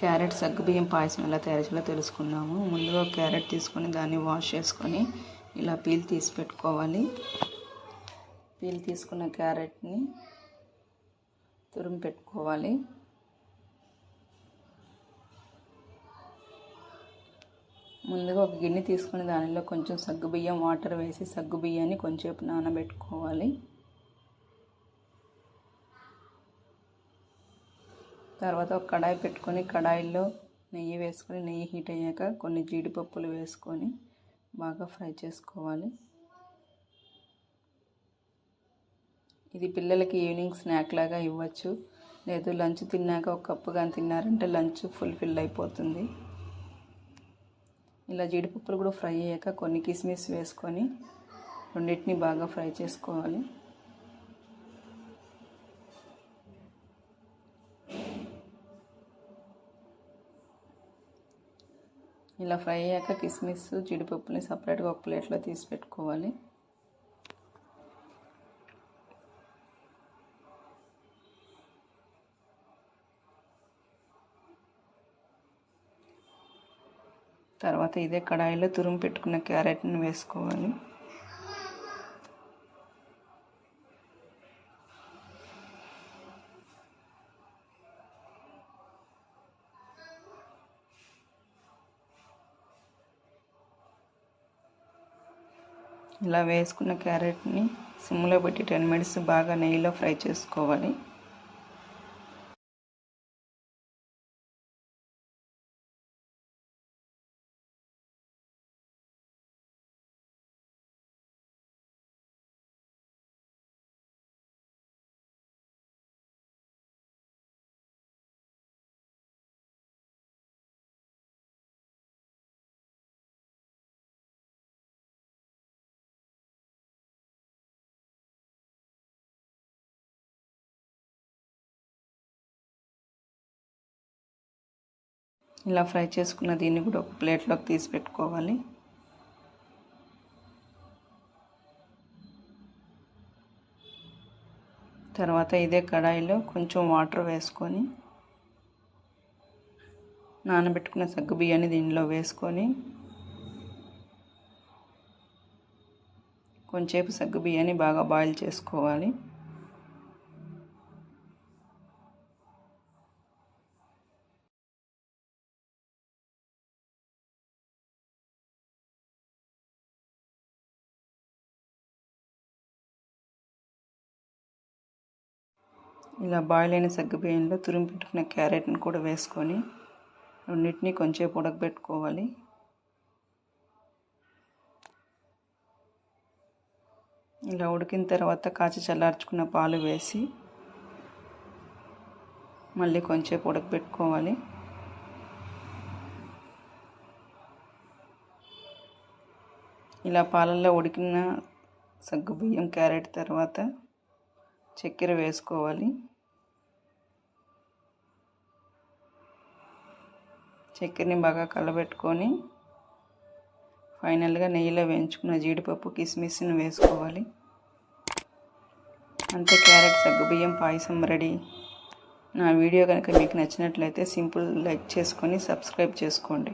Carrot సగ్గుబియ్యం పాయసం ఎలా తయారు చేయాలో తెలుసుకున్నాము. ముందుగా క్యారెట్ తీసుకొని దాన్ని వాష్ చేసుకొని ఇలా పీల్ తీసి పెట్టుకోవాలి. పీల్ తీసుకున్న క్యారెట్ని తురుము పెట్టుకోవాలి. ముందుగా ఒక గిన్నె తీసుకొని దానిలో కొంచెం సగ్గుబియ్యం వాటర్ వేసి సగ్గుబియ్యాన్ని కొంచెంసేపు నానబెట్టుకోవాలి. తర్వాత ఒక కడాయి పెట్టుకొని కడాయిలో నెయ్యి వేసుకొని నెయ్యి హీట్ అయ్యాక కొన్ని జీడిపప్పులు వేసుకొని బాగా ఫ్రై చేసుకోవాలి. ఇది పిల్లలకి ఈవినింగ్ స్నాక్ లాగా ఇవ్వచ్చు. లేదు లంచ్ తిన్నాక ఒక కప్పు కానీ తిన్నారంటే లంచ్ ఫుల్ఫిల్ అయిపోతుంది. ఇలా జీడిపప్పులు కూడా ఫ్రై అయ్యాక కొన్ని కిస్మిస్ వేసుకొని రెండింటిని బాగా ఫ్రై చేసుకోవాలి. ఇలా ఫ్రై అయ్యాక కిస్మిస్ జీడిపప్పుని సపరేట్గా ఒక ప్లేట్లో తీసి పెట్టుకోవాలి. తర్వాత ఇదే కడాయిలో తురుము పెట్టుకున్న క్యారెట్ని వేసుకోవాలి. ఇలా వేసుకున్న క్యారెట్ని సిమ్లో పెట్టి టెన్ మినిట్స్ బాగా నెయ్యిలో ఫ్రై చేసుకోవాలి. ఇలా ఫ్రై చేసుకున్న దీన్ని కూడా ఒక ప్లేట్లోకి తీసి పెట్టుకోవాలి. తర్వాత ఇదే కడాయిలో కొంచెం వాటర్ వేసుకొని నానబెట్టుకున్న సగ్గు బియ్యాన్ని దీనిలో వేసుకొని కొంచెంసేపు సగ్గు బియ్యాన్ని బాగా బాయిల్ చేసుకోవాలి. ఇలా బాయిల్ అయిన సగ్గుబియ్యంలో తురిమి పెట్టుకున్న క్యారెట్ని కూడా వేసుకొని రెండింటిని కొంచెం ఉడకబెట్టుకోవాలి. ఇలా ఉడికిన తర్వాత కాచి చల్లార్చుకున్న పాలు వేసి మళ్ళీ కొంచెం ఉడకబెట్టుకోవాలి. ఇలా పాలల్లో ఉడికిన సగ్గుబియ్యం క్యారెట్ తర్వాత చక్కెర వేసుకోవాలి. చక్కెరని బాగా కలబెట్టుకొని ఫైనల్గా నెయ్యిలో వేయించుకున్న జీడిపప్పు కిస్మిస్ని వేసుకోవాలి. అంతే క్యారెట్ సగ్గుబియ్యం పాయసం రెడీ. నా వీడియో కనుక మీకు నచ్చినట్లయితే సింపుల్ లైక్ చేసుకొని సబ్స్క్రైబ్ చేసుకోండి.